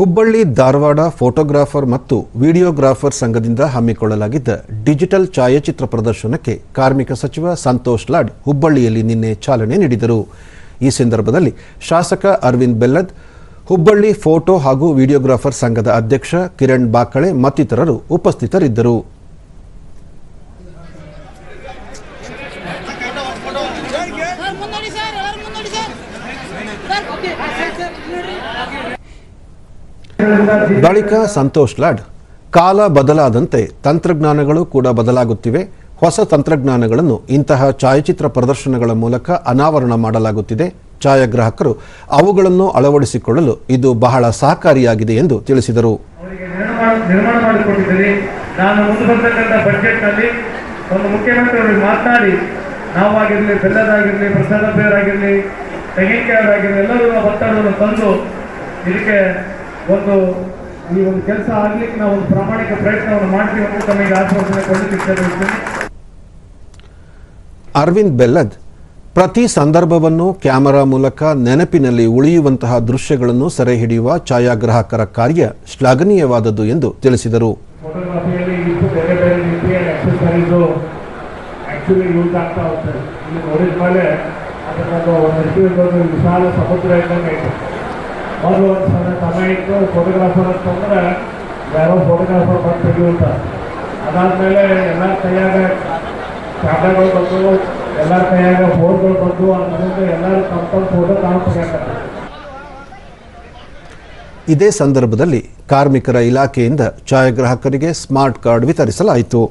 Hubballi, Dharwad photographer ಮತ್ತು videographer ಸಂಘದಿಂದ ಹಮ್ಮಿಕೊಳ್ಳಲಾಗಿದ್ದ ಡಿಜಿಟಲ್ ಛಾಯಾಚಿತ್ರ ಪ್ರದರ್ಶನಕ್ಕೆ ಕಾರ್ಮಿಕ ಸಚಿವ ಸಂತೋಷ್ ಲಾಡ್ ಹುಬ್ಬಳ್ಳಿಯಲ್ಲಿ ನಿನ್ನೆ ಚಾಲನೆ ನೀಡಿದರು. ಈ ಸಂದರ್ಭದಲ್ಲಿ ಶಾಸಕ ಅರವಿಂದ್ ಬೆಲ್ಲದ್, ಹುಬ್ಬಳ್ಳಿ ಫೋಟೋ ಹಾಗೂ ವಿಡಿಯೋಗ್ರಾಫರ್ ಸಂಘದ ಅಧ್ಯಕ್ಷ ಕಿರಣ್ ಬಾಕಳೆ ಮತ್ತಿತರರು ಉಪಸ್ಥಿತರಿದ್ದರು. ಸರ್ ಮುಂದೋಡಿ ಸರ್ ಎಲ್ಲರೂ ಮುಂದೋಡಿ ಸರ್ ಬಳಿಕ ಸಂತೋಷ್ ಲಾಡ್, ಕಾಲ ಬದಲಾದಂತೆ ತಂತ್ರಜ್ಞಾನಗಳು ಕೂಡ ಬದಲಾಗುತ್ತಿವೆ. ಹೊಸ ತಂತ್ರಜ್ಞಾನಗಳನ್ನು ಇಂತಹ ಛಾಯಾಚಿತ್ರ ಪ್ರದರ್ಶನಗಳ ಮೂಲಕ ಅನಾವರಣ ಮಾಡಲಾಗುತ್ತಿದೆ. ಛಾಯಾಗ್ರಾಹಕರು ಅವುಗಳನ್ನು ಅಳವಡಿಸಿಕೊಳ್ಳಲು ಇದು ಬಹಳ ಸಹಕಾರಿಯಾಗಿದೆ ಎಂದು ತಿಳಿಸಿದರು. ಇದಕ್ಕೆ ಒಂದು ಈ ಒಂದು ಕೆಲಸ ಆಗ್ಲಿಕ್ಕೆ ನಾವು ಒಂದು ಪ್ರಾಮಾಣಿಕ ಪ್ರಯತ್ನವನ್ನು ಮಾಡ್ತೀವಿ ಅಂತ ತಮಗೆ ಆಶ್ವಾಸನೆ ಕೊಡಲಿಕ್ಕೆ ಅರವಿಂದ್ ಬೆಲ್ಲದ್ ಪ್ರತಿ ಸಂದರ್ಭವನ್ನು ಕ್ಯಾಮೆರಾ ಮೂಲಕ ನೆನಪಿನಲ್ಲಿ ಉಳಿಯುವಂತಹ ದೃಶ್ಯಗಳನ್ನು ಸೆರೆ ಹಿಡಿಯುವ ಛಾಯಾಗ್ರಾಹಕರ ಕಾರ್ಯ ಶ್ಲಾಘನೀಯವಾದದ್ದು ಎಂದು ತಿಳಿಸಿದರು. ಸಮುದ್ರ ಮೊದಲು ಒಂದು ಸಣ್ಣ ಸಮಯ ಇತ್ತು ಫೋಟೋಗ್ರಾಫರ್ ಅಂತಂದ್ರೆ ಯಾರೋ ಫೋಟೋಗ್ರಾಫರ್ ಬಂದು ತೆಗೆಯುವಂತ ಅದಾದಮೇಲೆ ಎಲ್ಲ ಕೈಯಾಗ ಕ್ಯಾಮ್ರಾಗಳು ಬಂದು, ಎಲ್ಲ ಕೈಯಾಗ ಫೋನ್ಗಳು ಬಂದು ಅನ್ನೋದ್ರಿಂದ ಎಲ್ಲರೂ ತಮ್ಮ ತಮ್ಮ ಫೋಟೋ ತೆಗಿತಾರೆ ಇದೇ ಸಂದರ್ಭದಲ್ಲಿ ಕಾರ್ಮಿಕರ ಇಲಾಖೆಯಿಂದ ಛಾಯಾಗ್ರಾಹಕರಿಗೆ ಸ್ಮಾರ್ಟ್ ಕಾರ್ಡ್ ವಿತರಿಸಲಾಯಿತು.